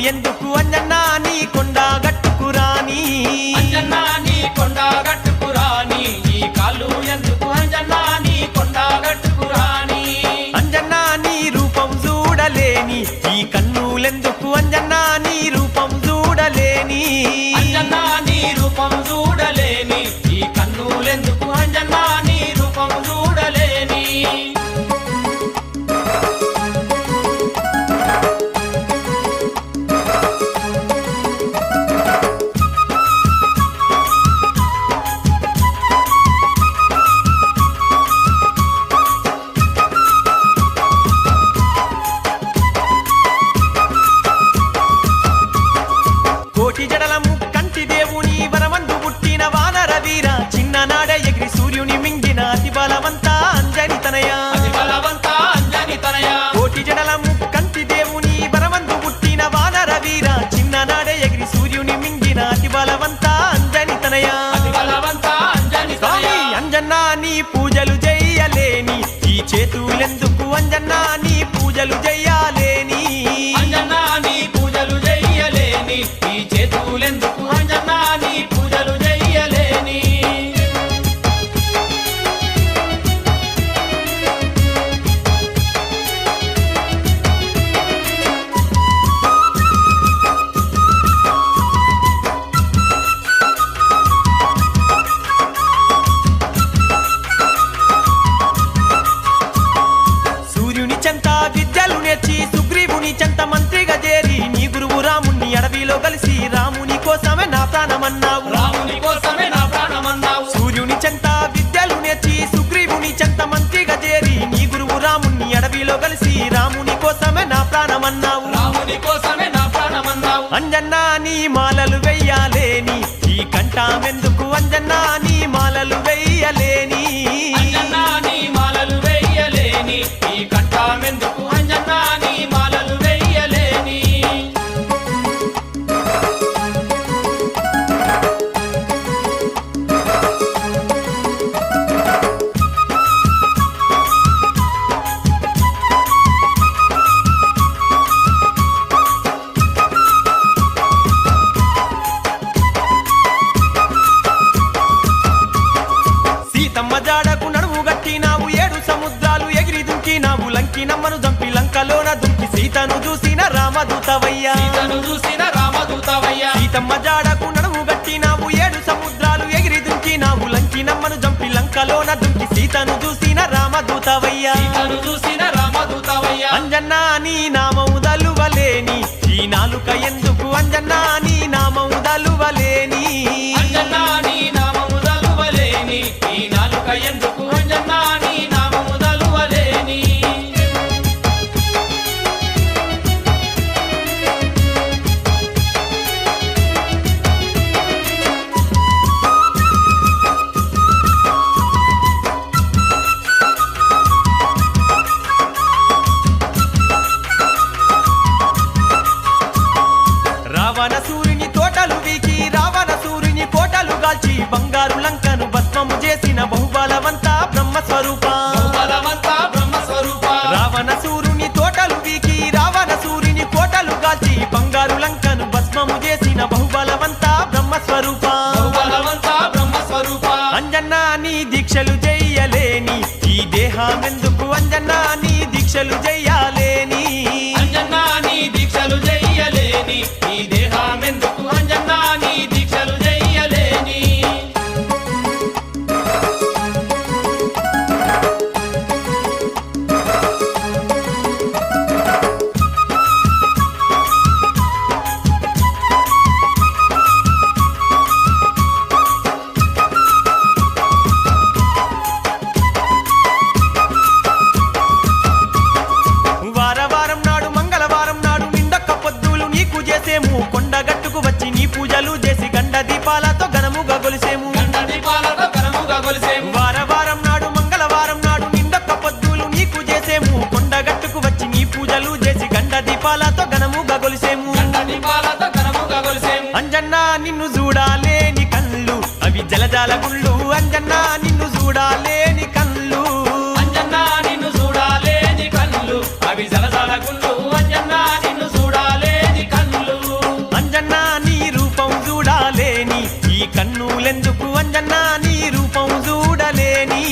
ఎందుకు అంజన్నా నీ కొండ గట్టుకురాని అంజన్నా నీ కొండ గట్టుకురాని ఈ కాళ్ళు ఎందుకు అంజన్నా నీ కొండ గట్టుకురాని అంజన్నా నీ రూపం చూడలేని? ఈ కన్నులెందుకు అంజన్నా నీ రూపం చూడలేని? అంజన్నా నీ రూపం చూడలేని? ఈ కన్నులెందుకు చేతులెందుకు నీ పూజలు జై కలిసి రాముని కోసమే నా ప్రాణమన్నావు. రాముని కోసమే నా ప్రాణమన్నావు. అంజన్నా నీ మాలలు వెయ్యాలేని. ఈ కంఠమెందుకు అంజన్నా నీ మాలలు వెయ్యలేని? రామదూతవయ్యా సీతను చూసిన రామదూతవయ్య. సీతమ్మ జాడకు నడుము గట్టినావు ఏడు సముద్రాలు ఎగిరి దుంకినావు లంకినమ్మను దంపి లంకలోన దుంకి సీతను చూసిన రామదూతవయ్యా. సీతను చూసిన రామదూతవయ్య. అంజన్నా నీ నామము దలువలేని ఈ నాలుక ఎందుకు అంజన్నా నీ నామము దలువలేని తోటలు వీకి రావణ సూర్యుని కోటలు గాల్చి బంగారు లంకను భస్మము చేసిన బహుబలవంత బ్రహ్మ స్వరూప బలవంత బ్రహ్మస్వరూప. రావణ సూర్యుని తోటలు వీకి రావణ సూర్యుని కోటలు గాల్చి బంగారు లంకను భస్మము చేసిన బహుబలవంత బ్రహ్మ స్వరూప బలవంత బ్రహ్మస్వరూప. అంజన్నా నీ దీక్షలు చెయ్యలేని ఈ దేహమెందుకు అంజన్నా నీ దీక్షలు అంజన్నా నిన్ను చూడాలేని కళ్ళు. అవి జలజాల గుళ్ళు అంజన్నా నిన్ను చూడాలేని కళ్ళు. అంజన్నా నిన్ను చూడాలేని కళ్ళు. అవి జలజాల గుళ్ళు అంజన్నా నిన్ను చూడాలేని కళ్ళు. అంజన్న నీ రూపం చూడాలేని. ఈ కన్నులెందుకు అంజన్నా నీ రూపం చూడలేని?